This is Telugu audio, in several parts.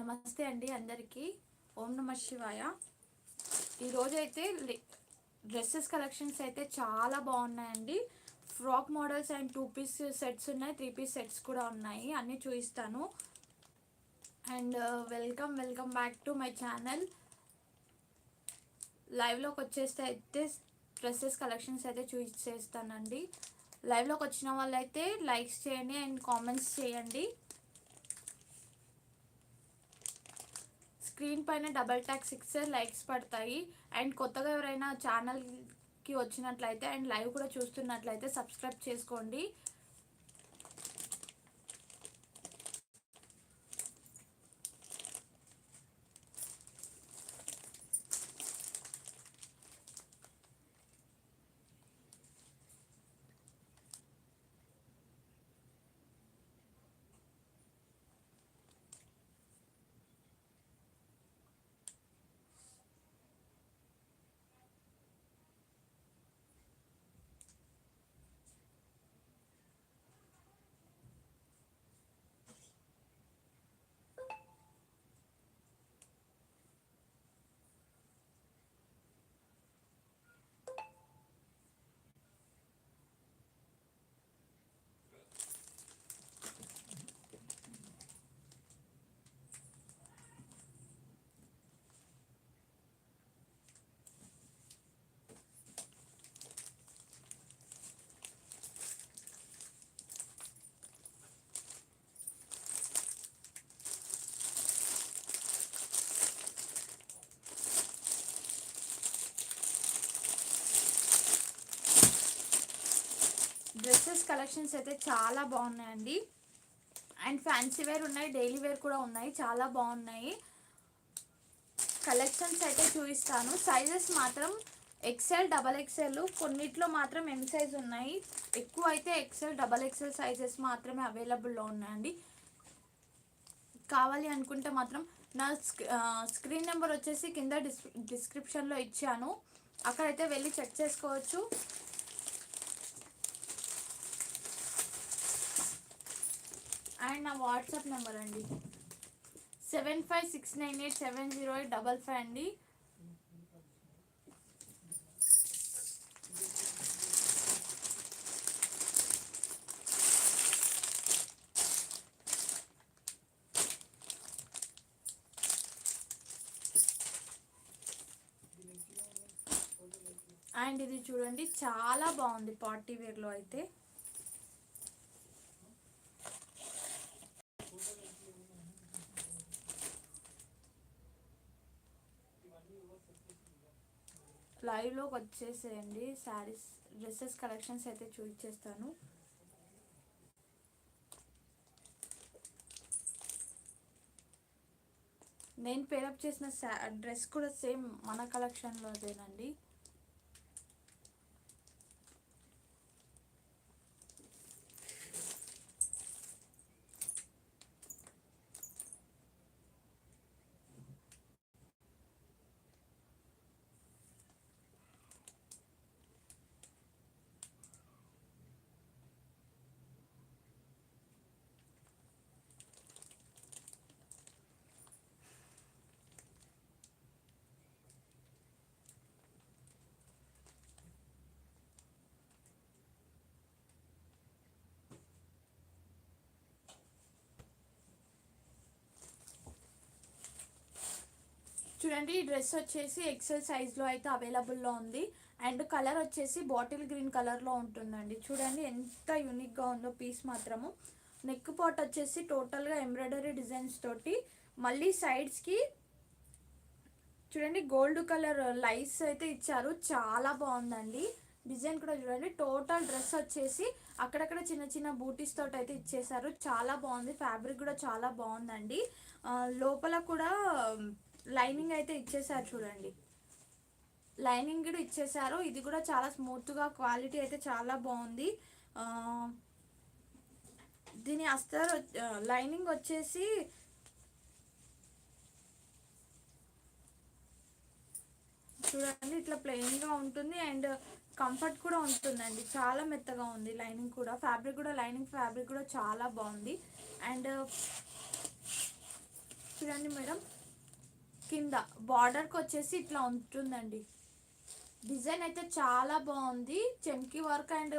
నమస్తే అండి అందరికీ. ఓం నమ శివాయ. ఈరోజైతే డ్రెస్సెస్ కలెక్షన్స్ అయితే చాలా బాగున్నాయండి. Frock models and two piece sets ఉన్నాయి త్రీ పీస్ సెట్స్ కూడా ఉన్నాయి. అన్నీ చూపిస్తాను. And welcome welcome back to my channel. లైవ్లోకి వచ్చేస్తే అయితే డ్రెస్సెస్ కలెక్షన్స్ అయితే చూసేస్తానండి లైవ్లోకి వచ్చిన వాళ్ళైతే లైక్స్ చేయండి అండ్ కామెంట్స్ చేయండి. స్క్రీన్ పైన డబల్ ట్యాక్ సిక్స్ లైక్స్ పడతాయి. అండ్ కొత్తగా ఎవరైనా ఛానల్కి వచ్చినట్లయితే అండ్ లైవ్ కూడా చూస్తున్నట్లయితే సబ్స్క్రైబ్ చేసుకోండి. డ్రెస్సెస్ కలెక్షన్స్ అయితే చాలా బాగున్నాయండి. అండ్ ఫ్యాన్సీ వేర్ ఉన్నాయి డైలీ వేర్ కూడా ఉన్నాయి చాలా బాగున్నాయి. కలెక్షన్స్ అయితే చూపిస్తాను. సైజెస్ మాత్రం ఎక్సెల్ డబల్ ఎక్సెల్ కొన్నిట్లో మాత్రం ఎం సైజ్ ఉన్నాయి. ఎక్కువ అయితే ఎక్సెల్ డబల్ ఎక్సెల్ సైజెస్ మాత్రమే అవైలబుల్లో ఉన్నాయండి. కావాలి అనుకుంటే మాత్రం నా స్క్రీన్ నెంబర్ వచ్చేసి కింద డిస్ డిస్క్రిప్షన్లో ఇచ్చాను. అక్కడైతే వెళ్ళి చెక్ చేసుకోవచ్చు. అండ్ నా వాట్సాప్ నెంబర్ అండి. Seven five six nine eight seven zero eight double five అండి. అండ్ ఇది చూడండి చాలా బాగుంది పార్టీ వేర్లో అయితే. లైవ్లోకి వచ్చేసేయండి. శారీస్ డ్రెస్సెస్ కలెక్షన్స్ అయితే చూపించేస్తాను నేను పేరప్ చేసిన డ్రెస్ కూడా సేమ్ మన కలెక్షన్లోదేనండి చూడండి ఈ డ్రెస్ వచ్చేసి ఎక్సెల్ సైజ్లో అయితే అవైలబుల్లో ఉంది. అండ్ కలర్ వచ్చేసి బాటిల్ గ్రీన్ కలర్లో ఉంటుందండి. చూడండి ఎంత యూనిక్గా ఉందో పీస్ మాత్రము. నెక్ పాట్ వచ్చేసి టోటల్గా ఎంబ్రాయిడరీ డిజైన్స్ తోటి. మళ్ళీ సైడ్స్కి చూడండి గోల్డ్ కలర్ లైస్ అయితే ఇచ్చారు. చాలా బాగుందండి. డిజైన్ కూడా చూడండి టోటల్ డ్రెస్ వచ్చేసి అక్కడక్కడ చిన్న చిన్న బూటీస్ తోటి అయితే ఇచ్చేసారు. చాలా బాగుంది. ఫ్యాబ్రిక్ కూడా చాలా బాగుందండి. లోపల కూడా లైనింగ్ అయితే ఇచ్చేసారు చూడండి. లైనింగ్ కూడా ఇచ్చేసారు. ఇది కూడా చాలా స్మూత్గా క్వాలిటీ అయితే చాలా బాగుంది. దీని అస్తర్ లైనింగ్ వచ్చేసి చూడండి ఇట్లా ప్లెయిన్గా ఉంటుంది అండ్ కంఫర్ట్ కూడా ఉంటుందండి. చాలా మెత్తగా ఉంది లైనింగ్ కూడా. ఫ్యాబ్రిక్ కూడా లైనింగ్ ఫ్యాబ్రిక్ కూడా చాలా బాగుంది. అండ్ చూడండి మేడం కింద బార్డర్కి వచ్చేసి ఇట్లా ఉంటుందండి. డిజైన్ అయితే చాలా బాగుంది. చెంకి work and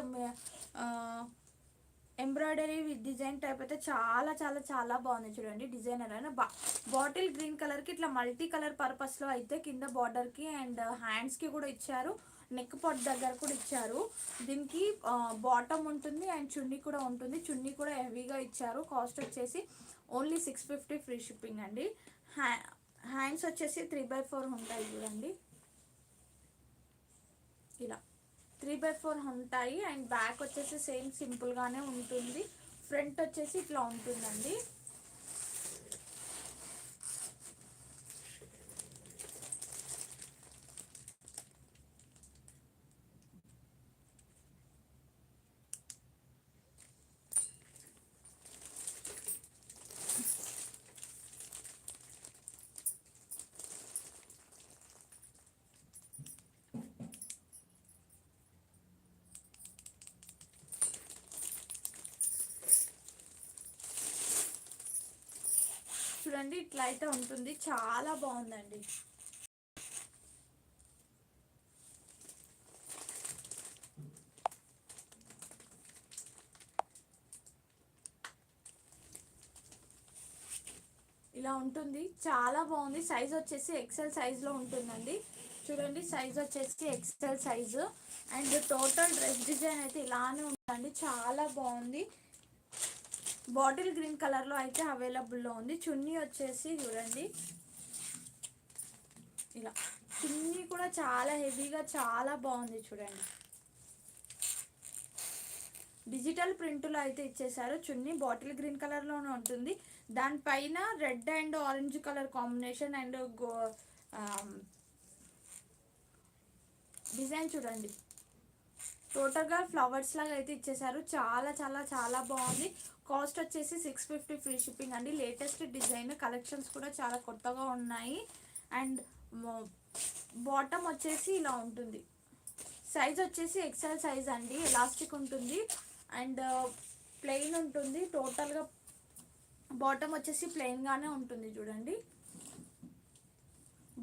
embroidery design type అయితే చాలా చాలా చాలా బాగుంది చూడండి డిజైనర్ అయినా. బా బాటిల్ గ్రీన్ కలర్కి ఇట్లా మల్టీ కలర్ పర్పస్లో అయితే కింద బార్డర్కి అండ్ హ్యాండ్స్కి కూడా ఇచ్చారు. నెక్ పాట్ దగ్గర కూడా ఇచ్చారు. దీనికి బాటమ్ ఉంటుంది అండ్ చున్నీ కూడా ఉంటుంది. చున్నీ కూడా హెవీగా ఇచ్చారు. కాస్ట్ వచ్చేసి only six fifty free shipping అండి. హ్యా హ్యాండ్స్ వచ్చేసి త్రీ బై ఫోర్ ఉంటాయి చూడండి. ఇలా త్రీ బై ఫోర్ ఉంటాయి అండ్ బ్యాక్ వచ్చేసి సేమ్ సింపుల్గానే ఉంటుంది. ఫ్రంట్ వచ్చేసి ఇట్లా ఉంటుందండి. చూడండి ఇట్లా అయితే ఉంటుంది. చాలా బాగుందండి. ఇలా ఉంటుంది. చాలా బాగుంది. సైజ్ వచ్చేసి ఎక్సెల్ సైజ్లో ఉంటుందండి. చూడండి సైజ్ వచ్చేసి XL size and total dress design అయితే ఇలానే ఉందండి. చాలా బాగుంది. బాటిల్ గ్రీన్ కలర్లో అయితే అవైలబుల్లో ఉంది. చున్నీ వచ్చేసి చూడండి. ఇలా. చున్నీ కూడా చాలా హెవీగా చాలా బాగుంది చూడండి. డిజిటల్ ప్రింట్లో అయితే ఇచ్చేసారు చున్నీ బాటిల్ గ్రీన్ కలర్లోనే ఉంటుంది. దానిపైన red and orange colour combination and go design చూడండి. టోటల్గా ఫ్లవర్స్ లాగా అయితే ఇచ్చేసారు చాలా చాలా చాలా బాగుంది. కాస్ట్ వచ్చేసి సిక్స్ ఫిఫ్టీ ఫ్రీ షిప్పింగ్ అండి. లేటెస్ట్ డిజైన్ కలెక్షన్స్ కూడా చాలా కొత్తగా ఉన్నాయి. అండ్ బాటమ్ వచ్చేసి ఇలా ఉంటుంది. సైజ్ వచ్చేసి ఎక్సెల్ సైజ్ అండి ఎలాస్టిక్ ఉంటుంది. అండ్ ప్లెయిన్ ఉంటుంది. టోటల్గా బాటమ్ వచ్చేసి ప్లెయిన్గానే ఉంటుంది చూడండి.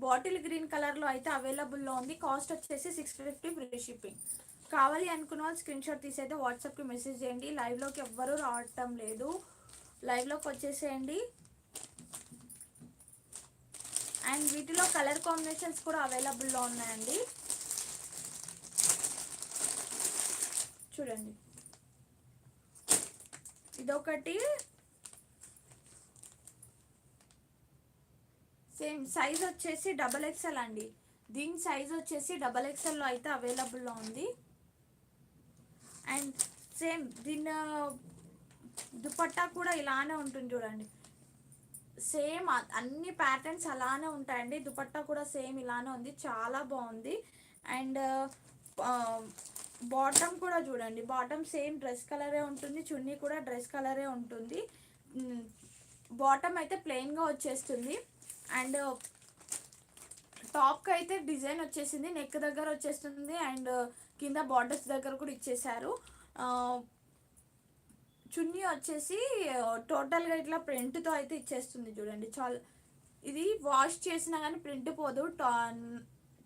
బాటిల్ గ్రీన్ కలర్లో అయితే అవైలబుల్లో ఉంది. కాస్ట్ వచ్చేసి సిక్స్ ఫిఫ్టీ ఫ్రీ షిప్పింగ్. కావాలి అనుకున్న వాళ్ళు స్క్రీన్ షాట్ తీసి అయితే వాట్సాప్కి మెసేజ్ చేయండి. లైవ్లోకి ఎవ్వరూ రావటం లేదు. లైవ్లోకి వచ్చేసేయండి. అండ్ వీటిలో కలర్ కాంబినేషన్స్ కూడా అవైలబుల్లో ఉన్నాయండి. చూడండి. ఇదొకటి. సేమ్ సైజ్ వచ్చేసి డబల్ ఎక్స్ఎల్ అండి. దీని సైజ్ వచ్చేసి డబల్ ఎక్స్ఎల్లో అయితే అవైలబుల్లో ఉంది. అండ్ సేమ్ దీని దుపట్టా కూడా ఇలానే ఉంటుంది చూడండి. సేమ్ అన్ని ప్యాటర్న్స్ అలానే ఉంటాయండి. దుపట్టా కూడా సేమ్ ఇలానే ఉంది. చాలా బాగుంది. అండ్ బాటమ్ కూడా చూడండి. బాటమ్ సేమ్ డ్రెస్ కలరే ఉంటుంది. చున్నీ కూడా డ్రెస్ కలరే ఉంటుంది. బాటమ్ అయితే ప్లెయిన్గా వచ్చేస్తుంది. అండ్ టాప్కి అయితే డిజైన్ వచ్చేసింది. నెక్ దగ్గర వచ్చేస్తుంది. అండ్ కింద బార్డర్స్ దగ్గర కూడా ఇచ్చేసారు చున్నీ వచ్చేసి టోటల్గా ఇట్లా ప్రింట్తో అయితే ఇచ్చేస్తుంది చూడండి. చాలా ఇది వాష్ చేసినా కానీ ప్రింట్ పోదు. టా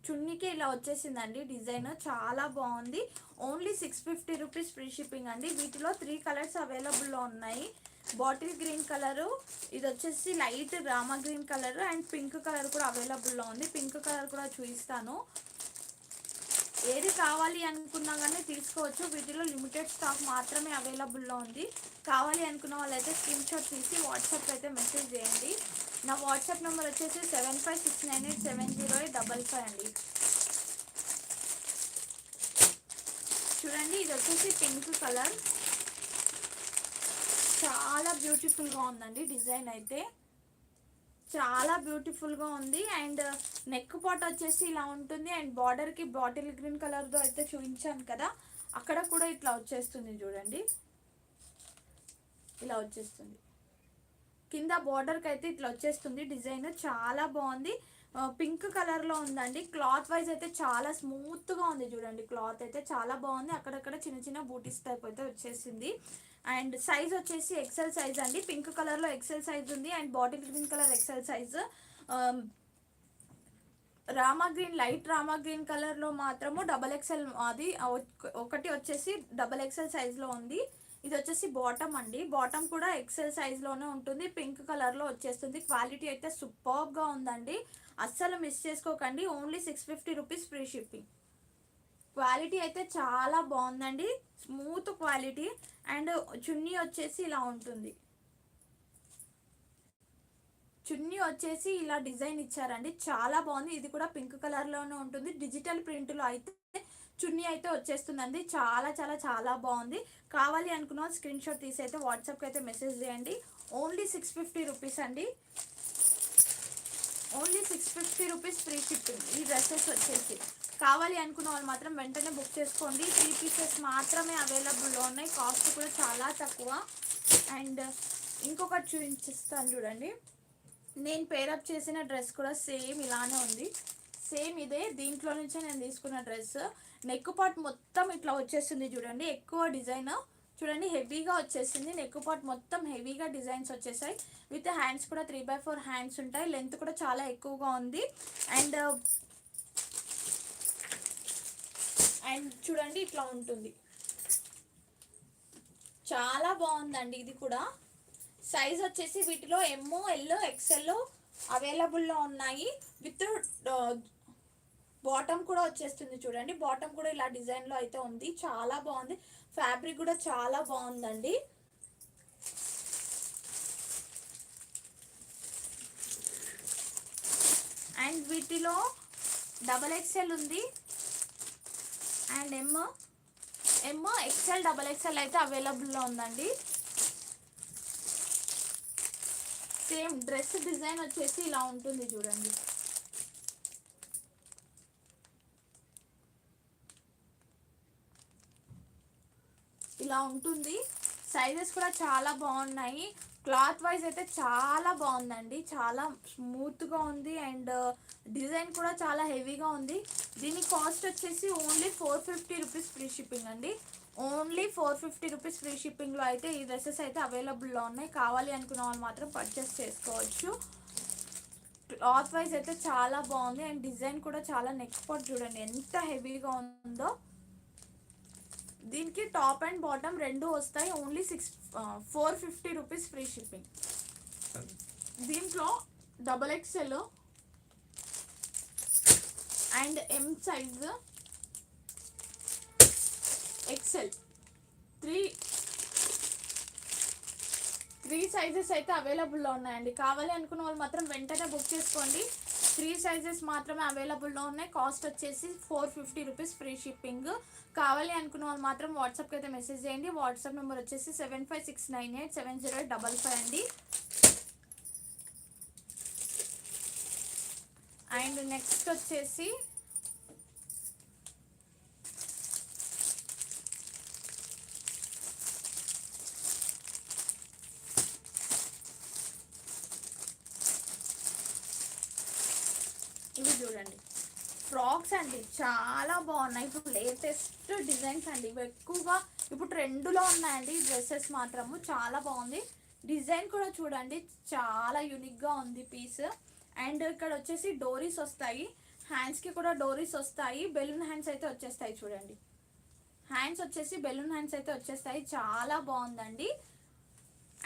చున్నీకి ఇలా వచ్చేసిందండి డిజైన్. చాలా బాగుంది. Only six fifty rupees free shipping అండి. వీటిలో త్రీ కలర్స్ అవైలబుల్లో ఉన్నాయి. బాటిల్ గ్రీన్ కలరు ఇది వచ్చేసి light Rama green colour and pink colour కూడా అవైలబుల్లో ఉంది. పింక్ కలర్ కూడా చూపిస్తాను. ఏది కావాలి అనుకున్నా కానీ తీసుకోవచ్చు. వీటిలో లిమిటెడ్ స్టాక్ మాత్రమే అవైలబుల్లో ఉంది. కావాలి అనుకున్న వాళ్ళైతే స్క్రీన్ షాట్ తీసి వాట్సాప్ అయితే మెసేజ్ చేయండి. నా వాట్సాప్ నెంబర్ వచ్చేసి seven five six nine eight seven zero eight double five అండి. చూడండి ఇది వచ్చేసి పింక్ కలర్ చాలా బ్యూటిఫుల్గా ఉందండి డిజైన్ అయితే. చాలా బ్యూటిఫుల్గా ఉంది. అండ్ నెక్ పాట్ వచ్చేసి ఇలా ఉంటుంది. అండ్ బార్డర్కి బాటిల్ గ్రీన్ కలర్తో అయితే చూపించాను కదా. అక్కడ కూడా ఇట్లా వచ్చేస్తుంది చూడండి. ఇలా వచ్చేస్తుంది. కింద బార్డర్కి అయితే ఇట్లా వచ్చేస్తుంది. డిజైన్ చాలా బాగుంది. పింక్ కలర్లో ఉందండి. క్లాత్ వైజ్ అయితే చాలా స్మూత్గా ఉంది చూడండి. క్లాత్ అయితే చాలా బాగుంది. అక్కడక్కడ చిన్న చిన్న బూటీస్ టైప్ అయితే వచ్చేసింది. అండ్ సైజ్ వచ్చేసి ఎక్సెల్ సైజ్ అండి. పింక్ కలర్లో ఎక్సెల్ సైజ్ ఉంది and bottle green colour XL size Rama green light Rama green కలర్లో మాత్రము డబల్ ఎక్సెల్ అది ఒకటి వచ్చేసి డబల్ ఎక్సెల్ సైజ్లో ఉంది. ఇది వచ్చేసి బాటమ్ అండి. బాటమ్ కూడా ఎక్సెల్ సైజ్లోనే ఉంటుంది. పింక్ కలర్లో వచ్చేస్తుంది. క్వాలిటీ అయితే సూపర్గా ఉందండి. అస్సలు మిస్ చేసుకోకండి. Only six fifty rupees free shipping quality అయితే చాలా బాగుందండి. Smooth quality. అండ్ చున్నీ వచ్చేసి ఇలా ఉంటుంది. చున్నీ వచ్చేసి ఇలా డిజైన్ ఇచ్చారండి. చాలా బాగుంది. ఇది కూడా పింక్ కలర్లోనే ఉంటుంది. డిజిటల్ ప్రింట్లో అయితే చున్నీ అయితే వచ్చేస్తుందండి. చాలా చాలా చాలా బాగుంది. కావాలి అనుకున్న స్క్రీన్ షాట్ తీసి అయితే వాట్సాప్కి అయితే మెసేజ్ చేయండి. ఓన్లీ సిక్స్ ఫిఫ్టీ రూపీస్ అండి. Only six fifty rupees free shipping. ఈ డ్రెస్సెస్ వచ్చేసి. కావాలి అనుకున్న వాళ్ళు మాత్రం వెంటనే బుక్ చేసుకోండి. త్రీ పీసెస్ మాత్రమే అవైలబుల్లో ఉన్నాయి. కాస్ట్ కూడా చాలా తక్కువ. అండ్ ఇంకొకటి చూపించిస్తాను చూడండి. నేను పేరప్ చేసిన డ్రెస్ కూడా సేమ్ ఇలానే ఉంది. సేమ్ ఇదే. దీంట్లో నుంచే నేను తీసుకున్న డ్రెస్ నెక్ పార్ట్ మొత్తం ఇట్లా వచ్చేస్తుంది చూడండి. ఎక్కువ డిజైన్ చూడండి హెవీగా వచ్చేసింది. నెక్ పార్ట్ మొత్తం హెవీగా డిజైన్స్ వచ్చేసాయి. విత్ హ్యాండ్స్ కూడా త్రీ బై ఫోర్ హ్యాండ్స్ ఉంటాయి. లెంత్ కూడా చాలా ఎక్కువగా ఉంది. అండ్ అండ్ చూడండి ఇట్లా ఉంటుంది. చాలా బాగుందండి ఇది కూడా. సైజ్ వచ్చేసి వీటిలో ఎమ్మో ఎల్లో ఎక్సెల్ అవైలబుల్లో ఉన్నాయి. విత్ బాటమ్ uh, కూడా వచ్చేస్తుంది చూడండి. బాటమ్ కూడా ఇలా డిజైన్లో అయితే ఉంది. చాలా బాగుంది. ఫ్యాబ్రిక్ కూడా చాలా బాగుందండి. అండ్ వీటిలో డబల్ ఎక్సెల్ ఉంది. And M M XL double XL అయితే అవైలబుల్లో ఉందండి. సేమ్ డ్రెస్ డిజైన్ వచ్చేసి ఇలా ఉంటుంది చూడండి. ఇలా ఉంటుంది. సైజెస్ కూడా చాలా బాగున్నాయి. క్లాత్ వైజ్ అయితే చాలా బాగుందండి. చాలా స్మూత్గా ఉంది అండ్ డిజైన్ కూడా చాలా హెవీగా ఉంది. దీని కాస్ట్ వచ్చేసి only four fifty rupees free shipping అండి. Only four fifty rupees free షిప్పింగ్లో అయితే ఈ డ్రెస్సెస్ అయితే అవైలబుల్లో ఉన్నాయి. కావాలి అనుకున్న వాళ్ళు మాత్రం పర్చేస్ చేసుకోవచ్చు. క్లాత్ వైజ్ అయితే చాలా బాగుంది అండ్ డిజైన్ కూడా చాలా నెక్ పాట్ చూడండి. ఎంత హెవీగా ఉందో. దీనికి టాప్ అండ్ బాటమ్ రెండు వస్తాయి. Only six four fifty rupees free shipping. దీంట్లో double XL and M size XL three three sizes అయితే అవైలబుల్లో ఉన్నాయండి. కావాలి అనుకున్న వాళ్ళు మాత్రం వెంటనే బుక్ చేసుకోండి. త్రీ సైజెస్ మాత్రమే అవైలబుల్లో ఉన్నాయి. కాస్ట్ వచ్చేసి four fifty rupees free shipping. కావాలి అనుకున్న వాళ్ళు మాత్రం వాట్సాప్కి అయితే మెసేజ్ చేయండి. వాట్సాప్ నెంబర్ వచ్చేసి seven five six nine eight seven zero eight double five అండి. అండ్ నెక్స్ట్ వచ్చేసి ఇవి చూడండి. ఫ్రాక్స్ అండి చాలా బాగున్నాయి. ఇప్పుడు లేటెస్ట్ డిజైన్స్ అండి. ఇవి ఎక్కువగా ఇప్పుడు ట్రెండ్లో ఉన్నాయండి డ్రెస్సెస్ మాత్రము. చాలా బాగుంది. డిజైన్ కూడా చూడండి చాలా యూనిక్గా ఉంది పీస్ అండ్ ఇక్కడ వచ్చేసి డోరీస్ వస్తాయి. హ్యాండ్స్కి కూడా డోరీస్ వస్తాయి. బెలూన్ హ్యాండ్స్ అయితే వచ్చేస్తాయి చూడండి. హ్యాండ్స్ వచ్చేసి బెలూన్ హ్యాండ్స్ అయితే వచ్చేస్తాయి. చాలా బాగుందండి.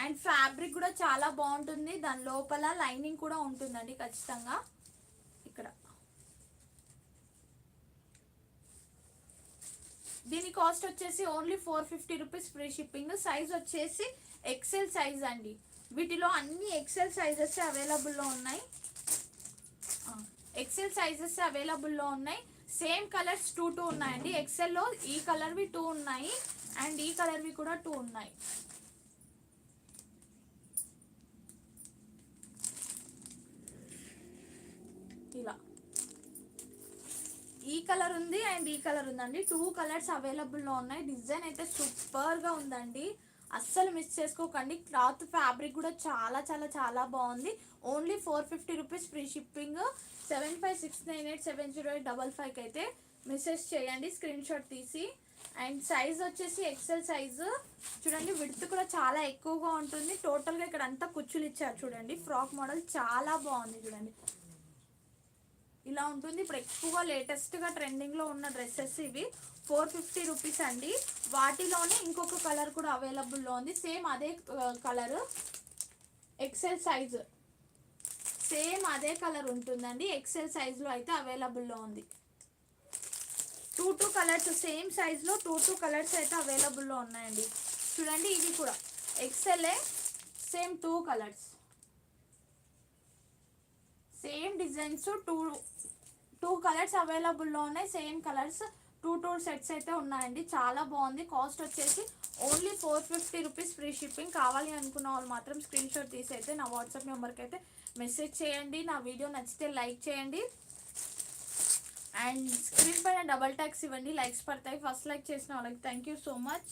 అండ్ ఫ్యాబ్రిక్ కూడా చాలా బాగుంటుంది. దాని లోపల లైనింగ్ కూడా ఉంటుందండి ఖచ్చితంగా ఇక్కడ దీని కాస్ట్ వచ్చేసి only four fifty rupees free shipping size వచ్చేసి ఎక్సెల్ సైజ్ అండి. వీటిలో అన్ని ఎక్సెల్ సైజెస్ అవైలబుల్లో ఉన్నాయి. ఎక్సెల్ సైజెస్ అవైలబుల్లో ఉన్నాయి. సేమ్ కలర్స్ టూ టూ ఉన్నాయండి. ఎక్సెల్లో ఈ కలర్వి టూ ఉన్నాయి అండ్ ఈ కలర్వి కూడా టూ ఉన్నాయి. ఇలా. ఈ కలర్ ఉంది అండ్ ఈ కలర్ ఉందండి. టూ కలర్స్ అవైలబుల్లో ఉన్నాయి. డిజైన్ అయితే సూపర్గా ఉందండి. అస్సలు మిస్ చేసుకోకండి. క్లాత్ ఫ్యాబ్రిక్ కూడా చాలా చాలా చాలా బాగుంది. Only four fifty rupees free shipping. Seven five six nine eight seven zero eight double ఫైవ్కి అయితే మెసేజ్ చేయండి. స్క్రీన్ షాట్ తీసి. అండ్ సైజ్ వచ్చేసి ఎక్సెల్ సైజు. చూడండి విడ్త్ కూడా చాలా ఎక్కువగా ఉంటుంది. టోటల్గా ఇక్కడ అంతా కుచ్చులు ఇచ్చారు చూడండి. ఫ్రాక్ మోడల్ చాలా బాగుంది చూడండి. ఇలా ఉంటుంది. ఇప్పుడు ఎక్కువగా లేటెస్ట్గా ట్రెండింగ్లో ఉన్న డ్రెస్సెస్ ఇవి ఫోర్ ఫిఫ్టీ రూపీస్ అండి. వాటిలోనే ఇంకొక కలర్ కూడా అవైలబుల్లో ఉంది. సేమ్ అదే కలర్ ఎక్సెల్ సైజు సేమ్ అదే కలర్ ఉంటుందండి. ఎక్సెల్ సైజులో అయితే అవైలబుల్లో ఉంది. టూ టూ కలర్స్ సేమ్ సైజ్లో టూ టూ కలర్స్ అయితే అవైలబుల్లో ఉన్నాయండి. చూడండి ఇవి కూడా ఎక్సెల్ఏ same two colours same designs two two colours అవైలబుల్లో ఉన్నాయి. Same colours two two sets అయితే ఉన్నాయండి. చాలా బాగుంది. కాస్ట్ వచ్చేసి only four fifty rupees free shipping కావాలి అనుకున్న వాళ్ళు మాత్రం స్క్రీన్ షాట్ తీసి అయితే నా వాట్సాప్ నెంబర్కి అయితే మెసేజ్ చేయండి. నా వీడియో నచ్చితే లైక్ చేయండి. అండ్ స్క్రీన్ పైన డబల్ ట్యాక్స్ ఇవ్వండి. లైక్స్ పడతాయి. ఫస్ట్ లైక్ చేసిన వాళ్ళకి thank you so much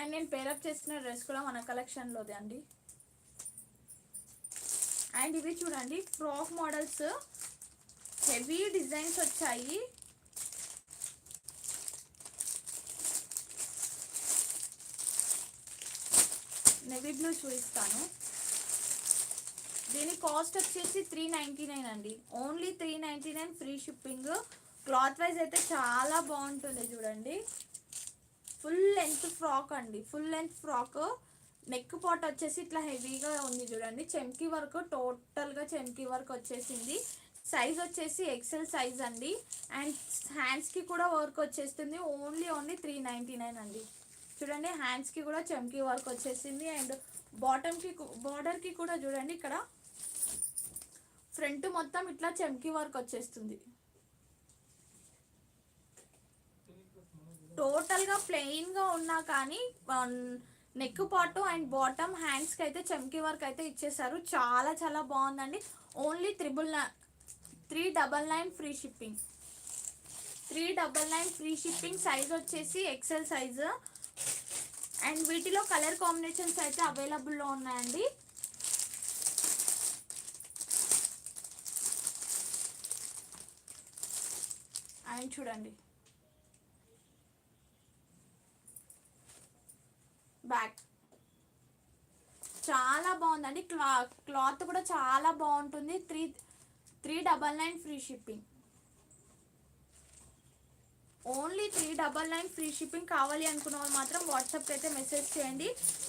and నేను పేరప్ చేసిన డ్రెస్ కూడా మన కలెక్షన్లోదే అండి. అండ్ ఇవి చూడండి ఫ్రాక్ మోడల్స్. హెవీ డిజైన్స్ వచ్చాయి. నెవీ బ్లూ చూపిస్తాను. దీని కాస్ట్ వచ్చేసి త్రీ నైంటీ నైన్ అండి. Only three ninety nine free shipping. Cloth wise అయితే చాలా బాగుంటుంది చూడండి. ఫుల్ లెంత్ ఫ్రాక్ అండి. Full length frock. Neck pot వచ్చేసి ఇట్లా హెవీగా ఉంది చూడండి. చెంకి వర్క్ టోటల్గా చెంకి వర్క్ వచ్చేసింది. సైజ్ వచ్చేసి ఎక్సెల్ సైజ్ అండి. అండ్ హ్యాండ్స్కి కూడా వర్క్ వచ్చేస్తుంది. Only only three ninety nine అండి. చూడండి హ్యాండ్స్కి కూడా చెంకి వర్క్ వచ్చేసింది. అండ్ బాటమ్కి బార్డర్కి కూడా చూడండి ఇక్కడ ఫ్రంట్ మొత్తం ఇట్లా చెంకి వర్క్ వచ్చేస్తుంది. టోటల్గా ప్లెయిన్గా ఉన్నా కానీ నెక్ పాటు అండ్ బాటమ్ హ్యాండ్స్కి అయితే చెంకీ వర్క్ అయితే ఇచ్చేసారు. చాలా చాలా బాగుందండి. Only triple three double nine free shipping three double nine free shipping size వచ్చేసి ఎక్సెల్ సైజు అండ్ వీటిలో కలర్ కాంబినేషన్స్ అయితే అవైలబుల్లో ఉన్నాయండి. అండ్ చూడండి బ్యాక్ చాలా క్లా క్లాత్ కూడా చాలా బాగుంటుంది. Three three double nine free shipping. Only three double nine free shipping కావాలి అనుకున్న వాళ్ళు మాత్రం వాట్సాప్కి అయితే మెసేజ్ చేయండి.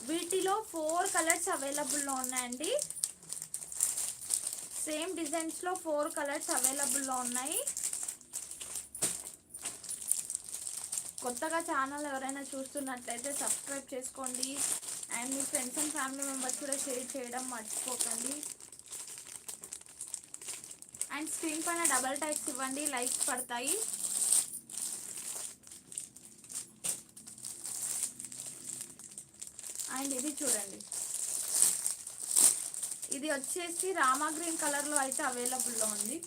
వీటిలో ఫోర్ కలర్స్ అవైలబుల్లో ఉన్నాయండి. సేమ్ డిజైన్స్లో ఫోర్ కలర్స్ అవైలబుల్లో ఉన్నాయి. కొత్తగా ఛానల్ ఎవరైనా చూస్తున్నట్లయితే సబ్స్క్రైబ్ చేసుకోండి. అండ్ మీ ఫ్రెండ్స్ అండ్ ఫ్యామిలీ మెంబర్స్ కూడా షేర్ చేయడం మర్చిపోకండి. అండ్ స్క్రీన్ పైన డబల్ టైప్స్ ఇవ్వండి లైక్స్ పడతాయి. అండ్ ఇది చూడండి. ఇది వచ్చేసి రామా గ్రీన్ కలర్లో అయితే అవైలబుల్లో ఉంది.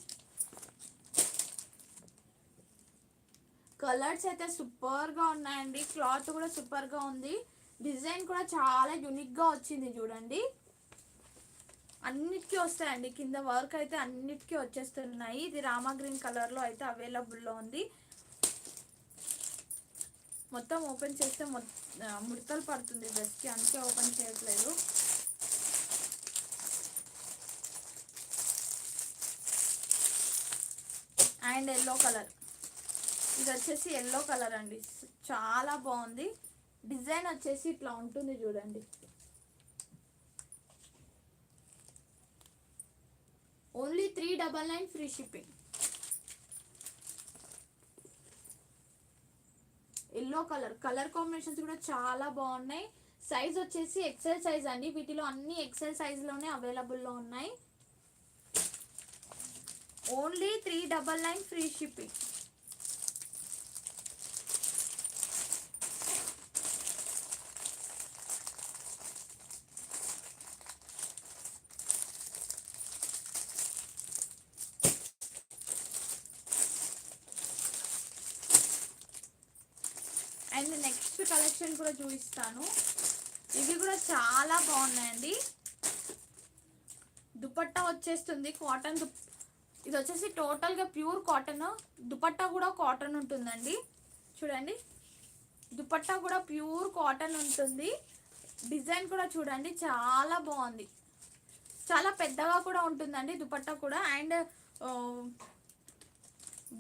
కలర్స్ అయితే సూపర్గా ఉన్నాయండి. క్లాత్ కూడా సూపర్గా ఉంది. డిజైన్ కూడా చాలా యూనిక్గా వచ్చింది చూడండి. అన్నిటికీ వస్తాయండి. కింద వర్క్ అయితే అన్నిటికీ వచ్చేస్తున్నాయి. ఇది రామా గ్రీన్ కలర్లో అయితే అవైలబుల్లో ఉంది. మొత్తం ఓపెన్ చేస్తే ముడతలు పడుతుంది డ్రెస్కి అందుకే ఓపెన్ చేయట్లేదు. And yellow colour. ఇది వచ్చేసి ఎల్లో కలర్ అండి. చాలా బాగుంది. డిజైన్ వచ్చేసి ఇట్లా ఉంటుంది చూడండి. Only three double nine free shipping yellow colour colour combinations కూడా చాలా బాగున్నాయి. సైజ్ వచ్చేసి ఎక్సెల్ సైజ్ అండి. వీటిలో అన్ని ఎక్సెల్ సైజ్లోనే అవైలబుల్లో ఉన్నాయి. Only three double nine free shipping and next collection కూడా చూపిస్తాను. ఇవి కూడా చాలా బాగున్నాయండి. దుపట్టా వచ్చేస్తుంది కాటన్ ఇది వచ్చేసి టోటల్గా ప్యూర్ కాటన్ దుపట్టా కూడా కాటన్ ఉంటుందండి. చూడండి దుపట్టా కూడా ప్యూర్ కాటన్ ఉంటుంది. డిజైన్ కూడా చూడండి చాలా బాగుంది. చాలా పెద్దగా కూడా ఉంటుందండి దుపట్టా కూడా. అండ్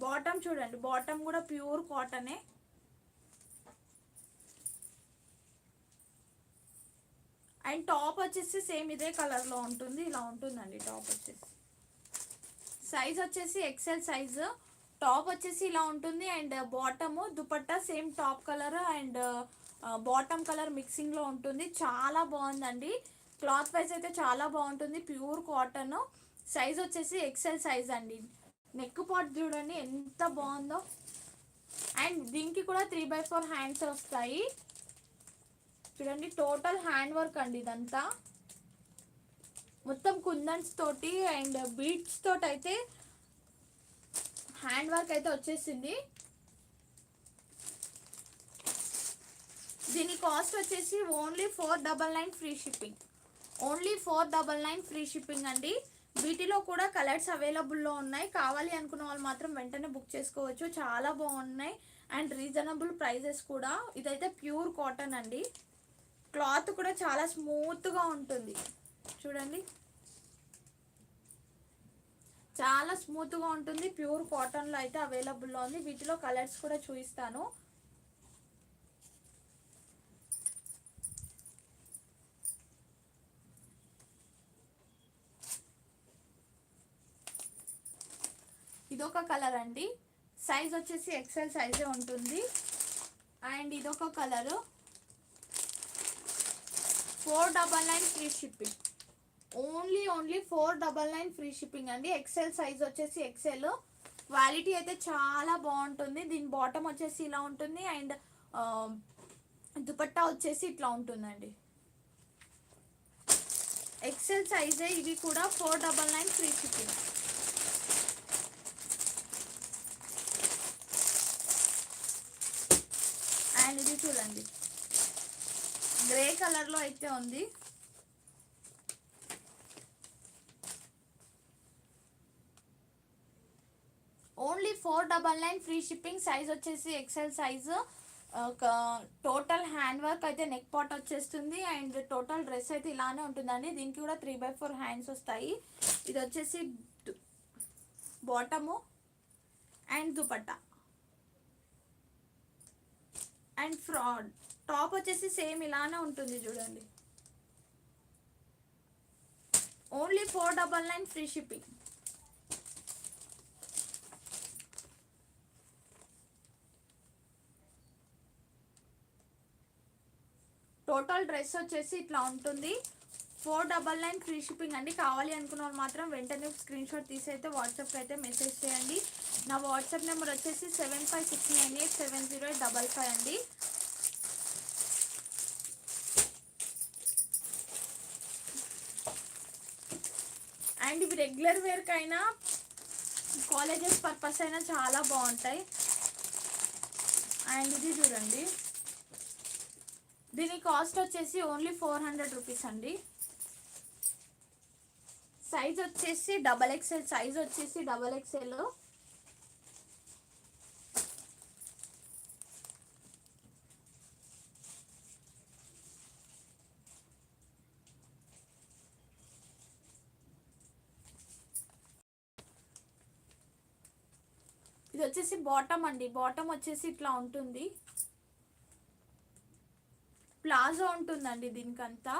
బాటమ్ చూడండి బాటమ్ కూడా ప్యూర్ కాటనే. అండ్ టాప్ వచ్చేసి సేమ్ ఇదే కలర్లో ఉంటుంది ఇలా ఉంటుందండి టాప్ వచ్చేసి. సైజ్ వచ్చేసి ఎక్సెల్ సైజు టాప్ వచ్చేసి ఇలా ఉంటుంది and bottom dupatta same top colour and bottom colour మిక్సింగ్లో ఉంటుంది. చాలా బాగుందండి. క్లాత్ వైజ్ అయితే చాలా బాగుంటుంది ప్యూర్ కాటన్. సైజ్ వచ్చేసి ఎక్సెల్ సైజ్ అండి. నెక్ పాట్ చూడండి ఎంత బాగుందో. అండ్ దీనికి కూడా త్రీ బై ఫోర్ హ్యాండ్స్ వస్తాయి. చూడండి టోటల్ హ్యాండ్ వర్క్ అండి ఇదంతా. మొత్తం కుందన్స్ తోటి అండ్ బీట్స్ తోటి అయితే హ్యాండ్ వర్క్ అయితే వచ్చేసింది. దీని కాస్ట్ వచ్చేసి only four double nine free shipping only four double nine free shipping అండి. వీటిలో కూడా కలర్స్ అవైలబుల్లో ఉన్నాయి. కావాలి అనుకున్న వాళ్ళు మాత్రం వెంటనే బుక్ చేసుకోవచ్చు. చాలా బాగున్నాయి. అండ్ రీజనబుల్ ప్రైజెస్ కూడా. ఇదైతే ప్యూర్ కాటన్ అండి. క్లాత్ కూడా చాలా స్మూత్గా ఉంటుంది. చూడండి. చాలా స్మూత్గా ఉంటుంది. ప్యూర్ కాటన్లో అయితే అవైలబుల్లో ఉంది. వీటిలో కలర్స్ కూడా చూపిస్తాను. ఇదొక కలర్ అండి. సైజ్ వచ్చేసి ఎక్సెల్ సైజే ఉంటుంది. అండ్ ఇదొక colour. Four double nine free shipping. Only only four double nine free shipping అండి. ఎక్సెల్ సైజ్ వచ్చేసి ఎక్సెల్ క్వాలిటీ అయితే చాలా బాగుంటుంది. దీని బాటమ్ వచ్చేసి ఇలా ఉంటుంది. అండ్ దుపట్టా వచ్చేసి ఇట్లా ఉంటుందండి. ఎక్సెల్ సైజే ఇవి కూడా four double nine free shipping. And ఇది చూడండి. గ్రే కలర్లో అయితే ఉంది. Only four double nine free shipping size వచ్చేసి ఎక్సెల్ సైజు ఒక టోటల్ హ్యాండ్ వర్క్ అయితే నెక్ పాట్ వచ్చేస్తుంది. అండ్ టోటల్ డ్రెస్ అయితే ఇలానే ఉంటుందండి. దీనికి కూడా త్రీ బై ఫోర్ హ్యాండ్స్ వస్తాయి. ఇది వచ్చేసి బాటము అండ్ దుపట్టా. అండ్ ఫ్రాడ్. టాప్ వచ్చేసి సేమ్ ఇలానే ఉంటుంది చూడండి. Only four double nine free shipping total dress వచ్చేసి ఇట్లా ఉంటుంది. Four double nine free shipping అండి. కావాలి అనుకున్న వాళ్ళు మాత్రం వెంటనే స్క్రీన్ షాట్ తీసి అయితే వాట్సాప్కి అయితే మెసేజ్ చేయండి. నా వాట్సాప్ నెంబర్ వచ్చేసి seven five six nine eight seven zero eight double five అండి. అండ్ ఇవి రెగ్యులర్ వేర్కైనా కాలేజెస్ పర్పస్ అయినా చాలా బాగుంటాయి. అండ్ ఇది చూడండి. దీని కాస్ట్ వచ్చేసి ఓన్లీ ఫోర్ హండ్రెడ్ రూపీస్ అండి. సైజ్ వచ్చేసి డబల్ ఎక్స్ఎల్ సైజ్ వచ్చేసి డబల్ ఎక్స్ఎల్. వచ్చేసి బాటమ్ అండి. బాటమ్ వచ్చేసి ఇట్లా ఉంటుంది. ప్లాజో ఉంటుందండి దీనికంతా.